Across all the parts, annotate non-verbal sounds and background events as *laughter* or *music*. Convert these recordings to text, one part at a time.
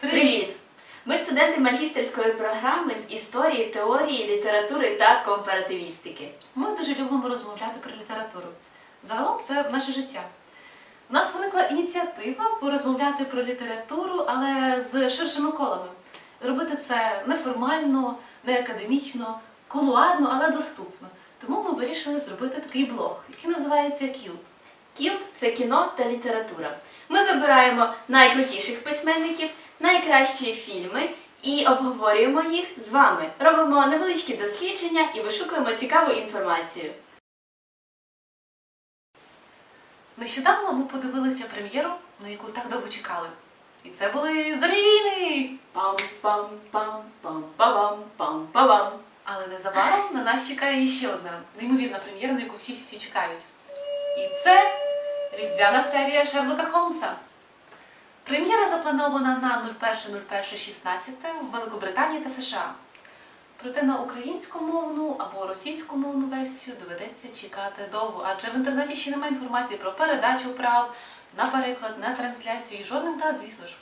Привіт! Ми студенти магістерської програми з історії, теорії, літератури та компаративістики. Ми дуже любимо розмовляти про літературу. Загалом це наше життя. У нас виникла ініціатива порозмовляти про літературу, але з ширшими колами. Робити це неформально, не академічно, кулуарно, але доступно. Тому ми вирішили зробити такий блог, який називається Кілт. Кілт це кіно та література. Ми вибираємо найкрутіших письменників, найкращі фільми і обговорюємо їх з вами. Робимо невеличкі дослідження і вишукуємо цікаву інформацію. Нещодавно ми подивилися прем'єру, на яку так довго чекали. І це були зорі війни! Пам-пам-пам-пам-пам-пам-пам. Але незабаром на нас чекає ще одна неймовірна прем'єра, на яку всі всі чекають. І це різдвяна серія Шерлока Холмса. Прем'єра запланована на 01.01.16 в Великобританії та США. Проте на українськомовну або російськомовну версію доведеться чекати довго, адже в інтернеті ще немає інформації про передачу прав, на переклад, на трансляцію і жодних дат, звісно ж.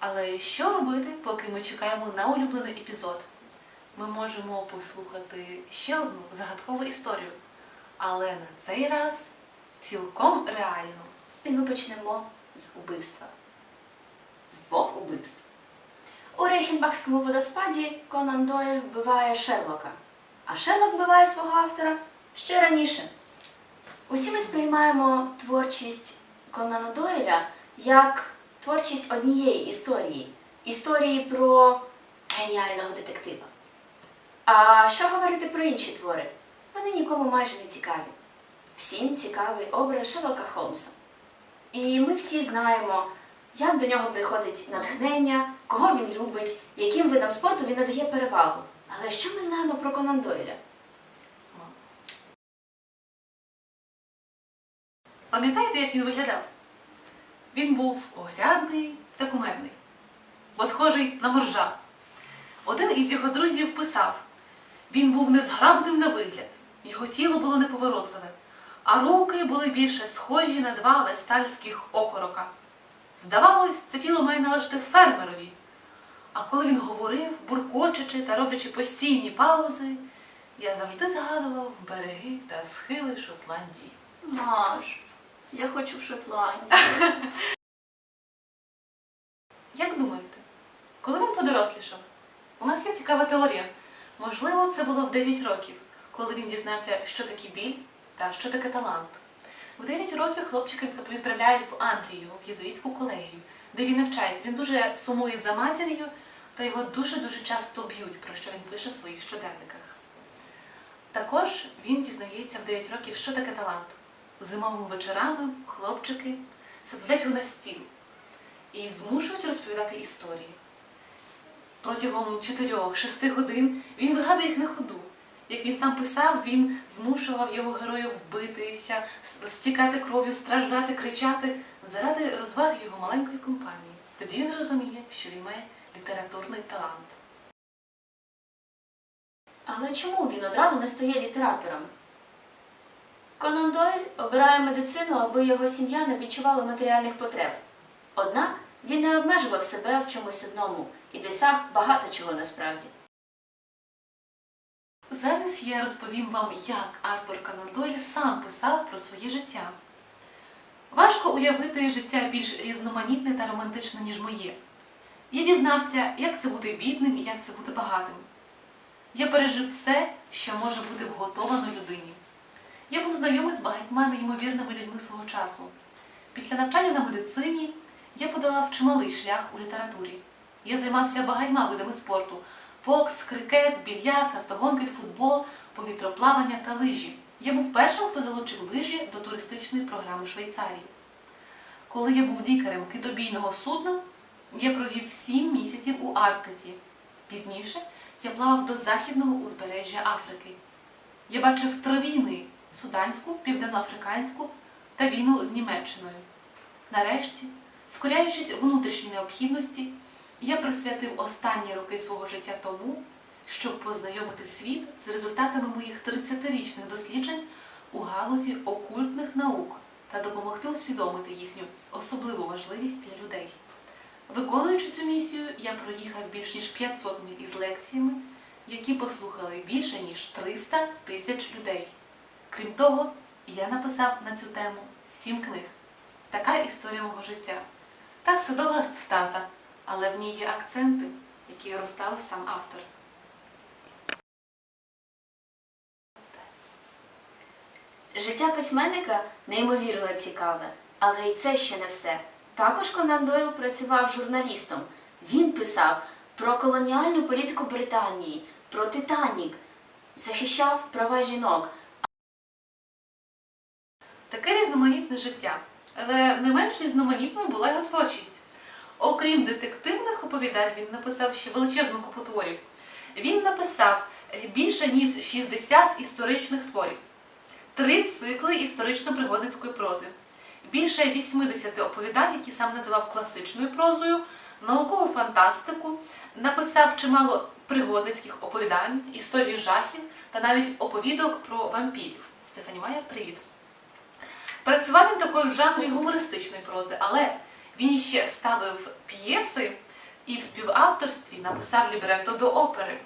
Але що робити, поки ми чекаємо на улюблений епізод? Ми можемо послухати ще одну загадкову історію, але на цей раз цілком реальну. І ми почнемо з убивства. З двох убивств. У Рейхенбахському водоспаді Конан Дойль вбиває Шерлока, а Шерлок вбиває свого автора ще раніше. Усі ми сприймаємо творчість Конана Дойля як творчість однієї історії історії про геніального детектива. А що говорити про інші твори? Вони нікому майже не цікаві. Всім цікавий образ Шерлока Холмса. І ми всі знаємо, як до нього приходить натхнення, кого він любить, яким видам спорту він надає перевагу. Але що ми знаємо про Конан Дойля? Пам'ятаєте, як він виглядав? Він був оглядний та кумедний, бо схожий на моржа. Один із його друзів писав: він був незграбним на вигляд, його тіло було неповоротливе, а руки були більше схожі на два вестальських окорока. Здавалось, це тіло має належати фермерові. А коли він говорив, буркочучи та роблячи постійні паузи, я завжди згадував береги та схили Шотландії. Маш, я хочу в Шотландію. *laughs* Як думаєте, коли він подорослішав? У нас є цікава теорія. Можливо, це було в 9 років, коли він дізнався, що таке біль та що таке талант. В 9 років хлопчика відправляють в Англію, в єзуїтську колегію, де він навчається. Він дуже сумує за матір'ю, та його дуже-дуже часто б'ють, про що він пише в своїх щоденниках. Також він дізнається в 9 років, що таке талант. Зимовими вечорами хлопчики садовлять його на стіл і змушують розповідати історії. Протягом 4-6 годин він вигадує їх на ходу. Як він сам писав, він змушував його героїв вбитися, стікати кров'ю, страждати, кричати заради розваги його маленької компанії. Тоді він розуміє, що він має літературний талант. Але чому він одразу не стає літератором? Конан Дойль обирає медицину, аби його сім'я не відчувала матеріальних потреб. Однак він не обмежував себе в чомусь одному і досяг багато чого насправді. Зараз я розповім вам, як Артур Дойль сам писав про своє життя. Важко уявити життя більш різноманітне та романтичне, ніж моє. Я дізнався, як це бути бідним і як це бути багатим. Я пережив все, що може бути вготовано людині. Я був знайомий з багатьма неймовірними людьми свого часу. Після навчання на медицині я подолав чималий шлях у літературі. Я займався багатьма видами спорту: бокс, крикет, більярд, автогонки, футбол, повітроплавання та лижі. Я був першим, хто залучив лижі до туристичної програми Швейцарії. Коли я був лікарем китобійного судна, я провів сім місяців у Арктиці. Пізніше я плавав до західного узбережжя Африки. Я бачив три війни суданську, південноафриканську та війну з Німеччиною. Нарешті, скоряючись внутрішній необхідності, я присвятив останні роки свого життя тому, щоб познайомити світ з результатами моїх 30-річних досліджень у галузі окультних наук та допомогти усвідомити їхню особливу важливість для людей. Виконуючи цю місію, я проїхав більш ніж 500 миль із лекціями, які послухали більше ніж 300 тисяч людей. Крім того, я написав на цю тему сім книг. Така історія мого життя. Так, це довга цитата, але в ній є акценти, які розставив сам автор. Життя письменника неймовірно цікаве, але і це ще не все. Також Конан Дойл працював журналістом. Він писав про колоніальну політику Британії, про Титанік, захищав права жінок. Таке різноманітне життя, але не менш різноманітною була його творчість. Окрім детективних оповідань, він написав ще величезну купу творів. Він написав більше ніж 60 історичних творів, три цикли історично-пригодницької прози, більше 80 оповідань, які сам називав класичною прозою, наукову фантастику, написав чимало пригодницьких оповідань, історії жахів та навіть оповідок про вампірів. Стефані Майер, привіт! Працював він також в жанрі гумористичної прози, але він ще ставив п'єси і в співавторстві написав лібретто до опери.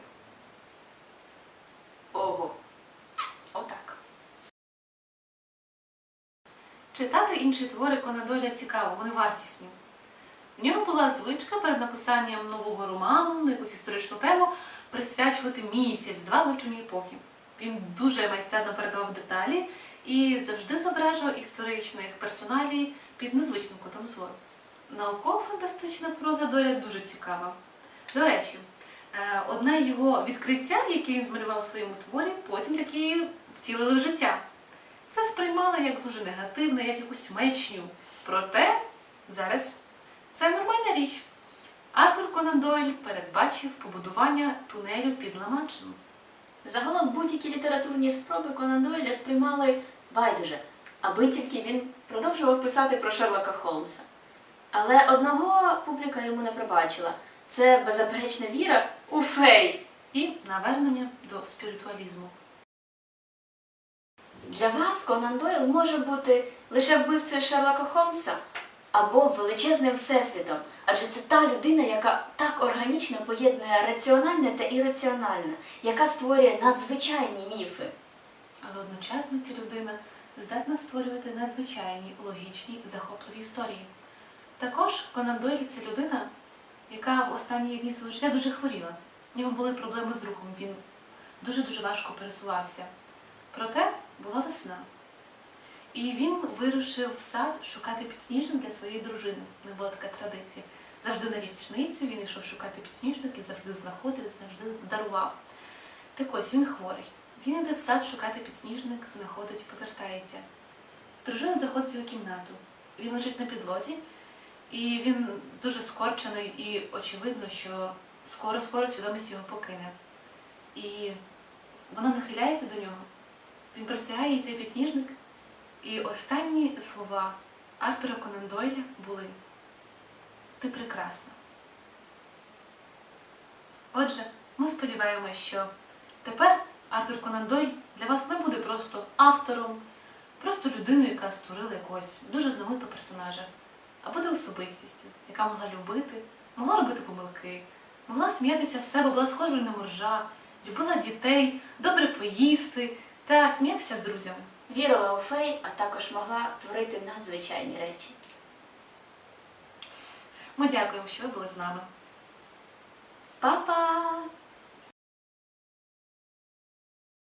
Ого. Отак. Читати інші твори Конадоля цікаво, вони вартісні. В нього була звичка перед написанням нового роману на якусь історичну тему присвячувати місяць-два вивченню епохи. Він дуже майстерно передавав деталі і завжди зображував історичних персоналій під незвичним кутом зору. Науково-фантастична проза доля дуже цікава. До речі, е, одне його відкриття, яке він змалював у своєму творі, потім таки втілили в життя. Це сприймали як дуже негативне, як якусь мечню. Проте зараз це нормальна річ. Артур Конан Дойль передбачив побудування тунелю під Ла-Маншем. Загалом будь-які літературні спроби Конан Дойля сприймали байдуже, аби тільки він продовжував писати про Шерлока Холмса. Але одного публіка йому не пробачила це беззаперечна віра у фей. і навернення до спіритуалізму. Для вас Конан Дойл може бути лише вбивцею Шерлока Холмса або величезним всесвітом, адже це та людина, яка так органічно поєднує раціональне та ірраціональне, яка створює надзвичайні міфи. Але одночасно ця людина здатна створювати надзвичайні, логічні, захопливі історії. Також Конан Дойль – це людина, яка в останні дні свого життя дуже хворіла. В нього були проблеми з рухом, він дуже-дуже важко пересувався. Проте була весна. І він вирушив в сад шукати підсніжник для своєї дружини. У них була така традиція. Завжди на річницю він йшов шукати підсніжники, завжди знаходив, завжди дарував. Так ось він хворий. Він йде в сад шукати підсніжник, знаходить, повертається. Дружина заходить у кімнату. Він лежить на підлозі, і він дуже скорчений, і очевидно, що скоро-скоро свідомість його покине. І вона нахиляється до нього. Він простягає їй цей підсніжник. І останні слова Артура Конан Дойля були Ти прекрасна. Отже, ми сподіваємося, що тепер Артур Конан Дойль для вас не буде просто автором, просто людиною, яка створила якогось дуже знаменитого персонажа, а буде особистістю, яка могла любити, могла робити помилки, могла сміятися з себе, була схожою на моржа, любила дітей, добре поїсти та сміятися з друзями. Вірила у фей, а також могла творити надзвичайні речі. Ми дякуємо, що ви були з нами. Па-па!